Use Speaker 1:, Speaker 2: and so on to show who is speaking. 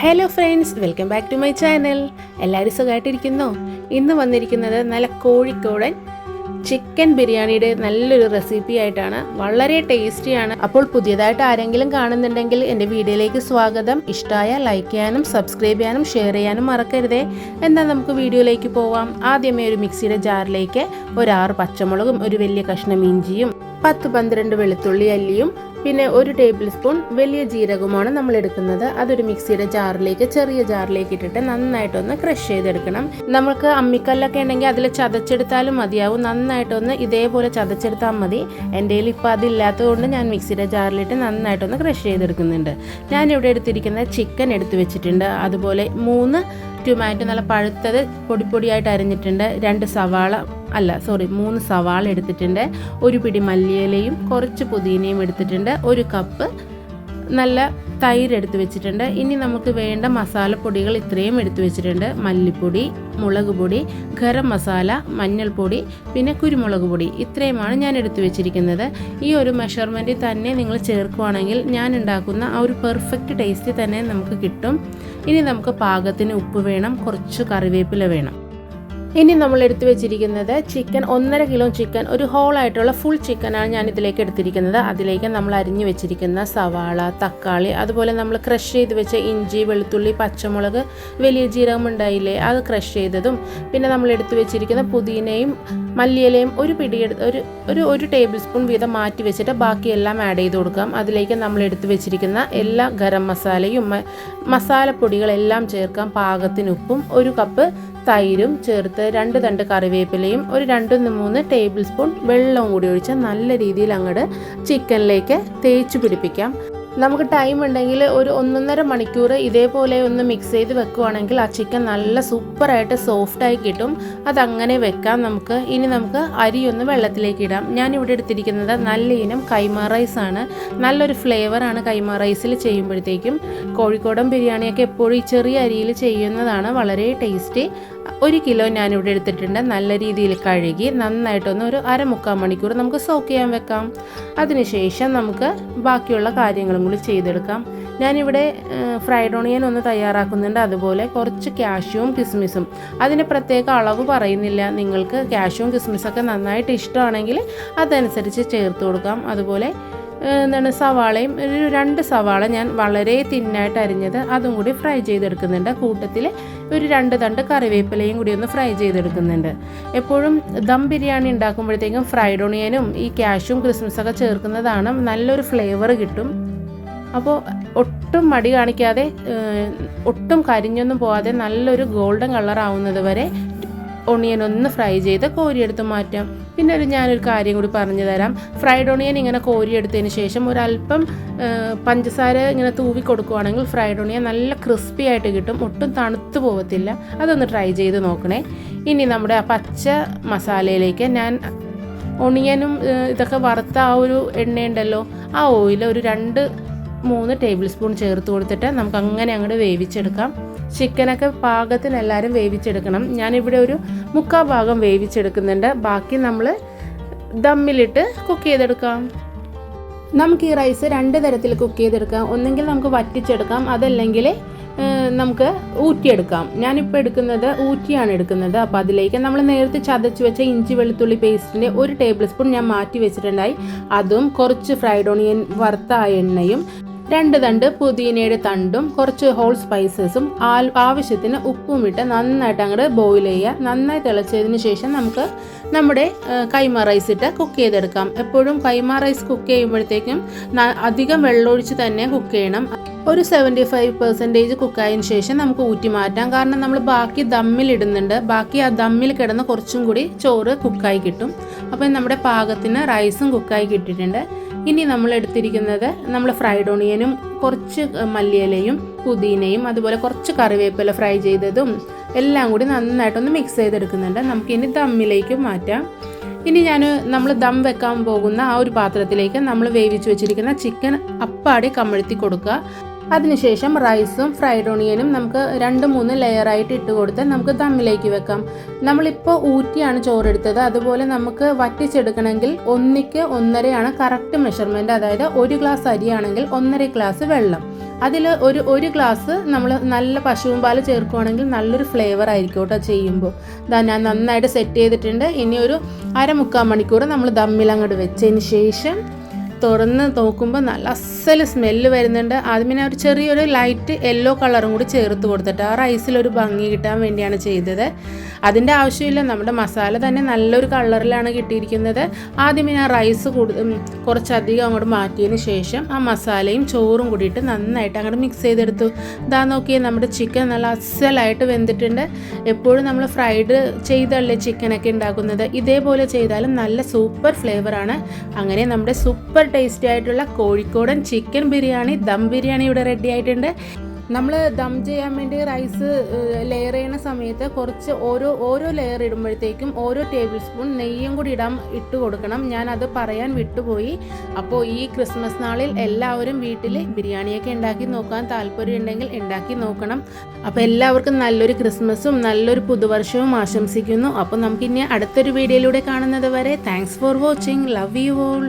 Speaker 1: Hello friends welcome back to my channel എല്ലാവരും സുഖമായിട്ടിരിക്കുന്നോ ഇന്ന് വന്നിരിക്കുന്നത് നല്ല കോഴിക്കോടൻ ചിക്കൻ ബിരിയാണിയുടെ നല്ലൊരു റെസിപ്പി ആയിട്ടാണ്. വളരെ ടേസ്റ്റിയാണ്. അപ്പോൾ പുതിയതായിട്ട് ആരെങ്കിലും കാണുന്നുണ്ടെങ്കിൽ എന്റെ വീഡിയോയിലേക്ക് സ്വാഗതം. ഇഷ്ടമായ ലൈക്ക് ചെയ്യാനും സബ്സ്ക്രൈബ് ചെയ്യാനും ഷെയർ ചെയ്യാനും മറക്കരുതേ. എന്നാൽ നമുക്ക് വീഡിയോയിലേക്ക് പോവാം. ആദ്യമേ ഒരു മിക്സിയുടെ ജാറിലേക്ക് ഒരാറ് പച്ചമുളകും ഒരു വലിയ കഷ്ണം ഇഞ്ചിയും പത്ത് പന്ത്രണ്ട് വെളുത്തുള്ളി അല്ലിയും പിന്നെ ഒരു ടേബിൾ സ്പൂൺ വലിയ ജീരകമാണ് നമ്മൾ എടുക്കുന്നത്. അതൊരു മിക്സിയുടെ ജാറിലേക്ക് ചെറിയ ജാറിലേക്ക് ഇട്ടിട്ട് നന്നായിട്ടൊന്ന് ക്രഷ് ചെയ്തെടുക്കണം. നമുക്ക് അമ്മിക്കല്ലൊക്കെ ഉണ്ടെങ്കിൽ അതിൽ ചതച്ചെടുത്താലും മതിയാവും. നന്നായിട്ടൊന്ന് ഇതേപോലെ ചതച്ചെടുത്താൽ മതി. എന്റെ കയ്യിൽ ഇപ്പോൾ അതില്ലാത്തതുകൊണ്ട് ഞാൻ മിക്സിയുടെ ജാറിലിട്ട് നന്നായിട്ടൊന്ന് ക്രഷ് ചെയ്തെടുക്കുന്നുണ്ട്. ഞാനിവിടെ എടുത്തിരിക്കുന്ന ചിക്കൻ എടുത്തു വെച്ചിട്ടുണ്ട്. അതുപോലെ മൂന്ന് ടൊമാറ്റോ നല്ല പഴുത്തത് പൊടി പൊടിയായിട്ട് അരിഞ്ഞിട്ടുണ്ട്. രണ്ട് സവാള അല്ല സോറി മൂന്ന് സവാള എടുത്തിട്ടുണ്ട്. ഒരു പിടി മല്ലിയിലയും കുറച്ച് പുതിനയും എടുത്തിട്ടുണ്ട്. ഒരു കപ്പ് നല്ല തൈര് എടുത്തു വെച്ചിട്ടുണ്ട്. ഇനി നമുക്ക് വേണ്ട മസാലപ്പൊടികൾ ഇത്രയും എടുത്തു വെച്ചിട്ടുണ്ട്. മല്ലിപ്പൊടി മുളക് പൊടി ഗരം മസാല മഞ്ഞൾപ്പൊടി പിന്നെ കുരുമുളക് പൊടി. ഇത്രയുമാണ് ഞാൻ എടുത്തു വെച്ചിരിക്കുന്നത്. ഈ ഒരു മെഷർമെന്റിൽ തന്നെ നിങ്ങൾ ചേർക്കുവാണെങ്കിൽ ഞാൻ ഉണ്ടാക്കുന്ന ആ ഒരു പെർഫെക്റ്റ് ടേസ്റ്റ് തന്നെ നമുക്ക് കിട്ടും. ഇനി നമുക്ക് പാകത്തിന് ഉപ്പ് വേണം കുറച്ച് കറിവേപ്പില വേണം. ഇനി നമ്മൾ എടുത്തു വെച്ചിരിക്കുന്നത് ചിക്കൻ ഒന്നര കിലോ ചിക്കൻ ഒരു ഹോൾ ആയിട്ടുള്ള ഫുൾ ചിക്കനാണ് ഞാൻ ഇതിലേക്ക് എടുത്തിരിക്കുന്നത്. അതിലേക്ക് നമ്മൾ അരിഞ്ഞു വെച്ചിരിക്കുന്ന സവാള തക്കാളി അതുപോലെ നമ്മൾ ക്രഷ് ചെയ്ത് വെച്ച ഇഞ്ചി വെളുത്തുള്ളി പച്ചമുളക് വലിയ ജീരകം ഉണ്ടായില്ലേ അത് ക്രഷ് ചെയ്തതും പിന്നെ നമ്മൾ എടുത്തു വെച്ചിരിക്കുന്ന പുതിനയും മല്ലിയിലയും ഒരു പിടിയെടുത്ത് ഒരു ഒരു ഒരു ടേബിൾ സ്പൂൺ വീതം മാറ്റി വെച്ചിട്ട് ബാക്കിയെല്ലാം ആഡ് ചെയ്ത് കൊടുക്കാം. അതിലേക്ക് നമ്മൾ എടുത്തു വെച്ചിരിക്കുന്ന എല്ലാ ഗരം മസാലയും മസാലപ്പൊടികളെല്ലാം ചേർക്കാം. പാകത്തിന് ഉപ്പും ഒരു കപ്പ് തൈരും ചേർത്ത് രണ്ട് തണ്ട് കറിവേപ്പിലയും ഒരു രണ്ട് മൂന്ന് ടേബിൾ സ്പൂൺ വെള്ളവും കൂടി ഒഴിച്ച് നല്ല രീതിയിൽ അങ്ങോട്ട് ചിക്കനിലേക്ക് തേച്ച് പിടിപ്പിക്കാം. നമുക്ക് ടൈം ഉണ്ടെങ്കിൽ ഒരു ഒന്നൊന്നര മണിക്കൂർ ഇതേപോലെ ഒന്ന് മിക്സ് ചെയ്ത് വെക്കുവാണെങ്കിൽ ആ ചിക്കൻ നല്ല സൂപ്പറായിട്ട് സോഫ്റ്റായി കിട്ടും. അതങ്ങനെ വെക്കാം നമുക്ക്. ഇനി നമുക്ക് അരി ഒന്ന് വെള്ളത്തിലേക്ക് ഇടാം. ഞാൻ ഇവിടെ എടുത്തിരിക്കുന്നത് നല്ല ഇനം കൈമ റൈസ് ആണ്. നല്ലൊരു ഫ്ലേവറാണ് കൈമ റൈസിൽ ചെയ്യുമ്പോഴത്തേക്കും. കോഴിക്കോടൻ ബിരിയാണിയൊക്കെ എപ്പോഴും ഈ ചെറിയ അരിയിൽ ചെയ്യുന്നതാണ് വളരെ ടേസ്റ്റി ഒരു കിലോ ഞാൻ ഇവിടെ എടുത്തിട്ടുണ്ട്. നല്ല രീതിയിൽ കഴുകി നന്നായിട്ടൊന്ന് ഒരു അരമുക്കാൽ മണിക്കൂർ നമുക്ക് സോക്ക് ചെയ്യാൻ വെക്കാം. അതിനുശേഷം നമുക്ക് ബാക്കിയുള്ള കാര്യങ്ങളും കൂടി ചെയ്തെടുക്കാം. ഞാനിവിടെ ഫ്രൈഡ് ഓണിയൻ ഒന്ന് തയ്യാറാക്കുന്നുണ്ട്. അതുപോലെ കുറച്ച് ക്യാഷ്യൂവും കിസ്മിസും അതിന് പ്രത്യേക അളവ് പറയുന്നില്ല. നിങ്ങൾക്ക് ക്യാഷ്യൂവും കിസ്മിസൊക്കെ നന്നായിട്ട് ഇഷ്ടമാണെങ്കിൽ അതനുസരിച്ച് ചേർത്ത് കൊടുക്കാം. അതുപോലെ എന്താണ് സവാളയും ഒരു രണ്ട് സവാള ഞാൻ വളരെ തിന്നായിട്ട് അരിഞ്ഞത് അതും കൂടി ഫ്രൈ ചെയ്തെടുക്കുന്നുണ്ട്. കൂട്ടത്തിൽ ഒരു രണ്ട് തണ്ട് കറിവേപ്പിലയും കൂടി ഒന്ന് ഫ്രൈ ചെയ്തെടുക്കുന്നുണ്ട്. എപ്പോഴും ദം ബിരിയാണി ഉണ്ടാക്കുമ്പോഴത്തേക്കും ഫ്രൈഡ് ഓണിയനും ഈ ക്യാഷും ക്രിസ്മസൊക്കെ ചേർക്കുന്നതാണ് നല്ലൊരു ഫ്ലേവർ കിട്ടും. അപ്പോൾ ഒട്ടും മടി കാണിക്കാതെ ഒട്ടും കരിഞ്ഞൊന്നും പോവാതെ നല്ലൊരു ഗോൾഡൻ കളർ ആവുന്നത് വരെ ഒണിയൻ ഒന്ന് ഫ്രൈ ചെയ്ത് കോരിയെടുത്ത് മാറ്റാം. പിന്നെ ഒരു ഞാനൊരു കാര്യം കൂടി പറഞ്ഞു തരാം. ഫ്രൈഡ് ഓണിയൻ ഇങ്ങനെ കോരിയെടുത്തതിന് ശേഷം ഒരല്പം പഞ്ചസാര ഇങ്ങനെ തൂവി കൊടുക്കുവാണെങ്കിൽ ഫ്രൈഡ് ഓണിയൻ നല്ല ക്രിസ്പി ആയിട്ട് കിട്ടും. ഒട്ടും തണുത്തു പോകത്തില്ല അതൊന്ന് ട്രൈ ചെയ്ത് നോക്കണേ. ഇനി നമ്മുടെ പച്ച മസാലയിലേക്ക് ഞാൻ ഒണിയനും ഇതൊക്കെ വറുത്ത ആ ഒരു എണ്ണയുണ്ടല്ലോ ആ ഓയിൽ ഒരു രണ്ട് മൂന്ന് ടേബിൾ സ്പൂൺ ചേർത്ത് കൊടുത്തിട്ട് നമുക്ക് അങ്ങനെ അങ്ങോട്ട് വേവിച്ചെടുക്കാം. ചിക്കനൊക്കെ പാകത്തിന് എല്ലാവരും വേവിച്ചെടുക്കണം. ഞാനിവിടെ ഒരു മുക്കാ ഭാഗം വേവിച്ചെടുക്കുന്നുണ്ട്. ബാക്കി നമ്മൾ ദമ്മിലിട്ട് കുക്ക് ചെയ്തെടുക്കാം. നമുക്ക് ഈ റൈസ് രണ്ട് തരത്തിൽ കുക്ക് ചെയ്തെടുക്കാം. ഒന്നെങ്കിൽ നമുക്ക് വറ്റിച്ചെടുക്കാം. അതല്ലെങ്കിൽ നമുക്ക് ഊറ്റിയെടുക്കാം. ഞാനിപ്പോൾ എടുക്കുന്നത് ഊറ്റിയാണ് എടുക്കുന്നത്. അപ്പോൾ അതിലേക്ക് നമ്മൾ നേരത്തെ ചതച്ച് വെച്ച ഇഞ്ചി വെളുത്തുള്ളി പേസ്റ്റിന്റെ ഒരു ടേബിൾ സ്പൂൺ ഞാൻ മാറ്റി വെച്ചിട്ടുണ്ടായി. അതും കുറച്ച് ഫ്രൈഡ് ഓണിയൻ വറുത്ത എണ്ണയും രണ്ട് തണ്ട് പുതിനയുടെ തണ്ടും കുറച്ച് ഹോൾ സ്പൈസസും ആവശ്യത്തിന് ഉപ്പും ഇട്ട് നന്നായിട്ട് അങ്ങോട്ട് ബോയിൽ ചെയ്യുക. നന്നായി തിളച്ചതിന് ശേഷം നമുക്ക് നമ്മുടെ കൈമ റൈസ് ഇട്ട് കുക്ക് ചെയ്തെടുക്കാം. എപ്പോഴും കൈമ റൈസ് കുക്ക് ചെയ്യുമ്പോഴത്തേക്കും അധികം വെള്ളമൊഴിച്ച് തന്നെ കുക്ക് ചെയ്യണം. ഒരു സെവന്റി ഫൈവ് പെർസെന്റേജ് കുക്കായതിന് ശേഷം നമുക്ക് ഊറ്റി മാറ്റാം. കാരണം നമ്മൾ ബാക്കി ദമ്മിൽ ഇടുന്നുണ്ട്. ബാക്കി ആ ദമ്മിൽ കിടന്ന് കുറച്ചും കൂടി ചോറ് കുക്കായി കിട്ടും. അപ്പം നമ്മുടെ പാകത്തിന് റൈസും കുക്കായി കിട്ടിയിട്ടുണ്ട്. ഇനി നമ്മൾ എടുത്തിരിക്കുന്നത് നമ്മൾ ഫ്രൈഡ് ഓണിയനും കുറച്ച് മല്ലിയിലയും പുതിനയും അതുപോലെ കുറച്ച് കറിവേപ്പില ഫ്രൈ ചെയ്തതും എല്ലാം കൂടി നന്നായിട്ടൊന്ന് മിക്സ് ചെയ്തെടുക്കുന്നുണ്ട്. നമുക്കിനി ദമ്മിലേക്ക് മാറ്റാം. ഇനി ഞാൻ നമ്മൾ ദം വെക്കാൻ പോകുന്ന ആ ഒരു പാത്രത്തിലേക്ക് നമ്മൾ വേവിച്ച് വെച്ചിരിക്കുന്ന ചിക്കൻ അപ്പാടി കമഴ്ത്തി കൊടുക്കുക. അതിനുശേഷം റൈസും ഫ്രൈഡ് ഓണിയനും നമുക്ക് രണ്ട് മൂന്ന് ലെയറായിട്ട് ഇട്ട് കൊടുത്ത് നമുക്ക് ദമ്മിലേക്ക് വെക്കാം. നമ്മളിപ്പോൾ ഊറ്റിയാണ് ചോറെടുത്തത്. അതുപോലെ നമുക്ക് വറ്റിച്ചെടുക്കണമെങ്കിൽ ഒന്നിക്ക് ഒന്നരയാണ് കറക്റ്റ് മെഷർമെന്റ് അതായത് ഒരു ഗ്ലാസ് അരിയാണെങ്കിൽ ഒന്നര ഗ്ലാസ് വെള്ളം. അതിൽ ഒരു ഒരു ഗ്ലാസ് നമ്മൾ നല്ല പശുവും പാൽ ചേർക്കുകയാണെങ്കിൽ നല്ലൊരു ഫ്ലേവർ ആയിരിക്കും കേട്ടോ ചെയ്യുമ്പോൾ ഇതാ ഞാൻ നന്നായിട്ട് സെറ്റ് ചെയ്തിട്ടുണ്ട്. ഇനി ഒരു അരമുക്കാൽ മണിക്കൂർ നമ്മൾ ദമ്മിൽ അങ്ങോട്ട് വെച്ചതിന് ശേഷം തുറന്ന് നോക്കുമ്പോൾ നല്ല അസൽ സ്മെല്ല് വരുന്നുണ്ട്. ആദ്യം പിന്നെ ഒരു ചെറിയൊരു ലൈറ്റ് യെല്ലോ കളറും കൂടി ചേർത്ത് കൊടുത്തിട്ട് ആ റൈസിലൊരു ഭംഗി കിട്ടാൻ വേണ്ടിയാണ് ചെയ്തത്. അതിന്റെ ആവശ്യമില്ല. നമ്മുടെ മസാല തന്നെ നല്ലൊരു കളറിലാണ് കിട്ടിയിരിക്കുന്നത്. ആദ്യം പിന്നെ ആ റൈസ് കൂടുതൽ കുറച്ചധികം അങ്ങോട്ട് മാറ്റിയതിന് ശേഷം ആ മസാലയും ചോറും കൂടിയിട്ട് നന്നായിട്ട് അങ്ങോട്ട് മിക്സ് ചെയ്തെടുത്തു. ഇതാ നോക്കിയാൽ നമ്മുടെ ചിക്കൻ നല്ല അസലായിട്ട് വെന്തിട്ടുണ്ട്. എപ്പോഴും നമ്മൾ ഫ്രൈഡ് ചെയ്തല്ലേ ചിക്കനൊക്കെ ഉണ്ടാക്കുന്നത്? ഇതേപോലെ ചെയ്താലും നല്ല സൂപ്പർ ഫ്ലേവറാണ് അങ്ങനെ നമ്മുടെ സൂപ്പർ ടേസ്റ്റി ആയിട്ടുള്ള കോഴിക്കോടൻ ചിക്കൻ ബിരിയാണി ദം ബിരിയാണി ഇവിടെ റെഡി ആയിട്ടുണ്ട്. നമ്മൾ ദം ചെയ്യാൻ വേണ്ടി റൈസ് ലെയർ ചെയ്യുന്ന സമയത്ത് കുറച്ച് ഓരോ ഓരോ ലെയർ ഇടുമ്പോഴത്തേക്കും ഓരോ ടേബിൾ സ്പൂൺ നെയ്യും കൂടി ഇടാൻ ഇട്ട് കൊടുക്കണം. ഞാൻ അത് പറയാൻ വിട്ടുപോയി. അപ്പോൾ ഈ ക്രിസ്മസ് നാളിൽ എല്ലാവരും വീട്ടിൽ ബിരിയാണിയൊക്കെ ഉണ്ടാക്കി നോക്കാൻ താല്പര്യം ഉണ്ടെങ്കിൽ ഉണ്ടാക്കി നോക്കണം. അപ്പോൾ എല്ലാവർക്കും നല്ലൊരു ക്രിസ്മസും നല്ലൊരു പുതുവർഷവും ആശംസിക്കുന്നു. അപ്പോൾ നമുക്കിനി അടുത്തൊരു വീഡിയോയിലൂടെ കാണുന്നത് വരെ thanks for watching love you all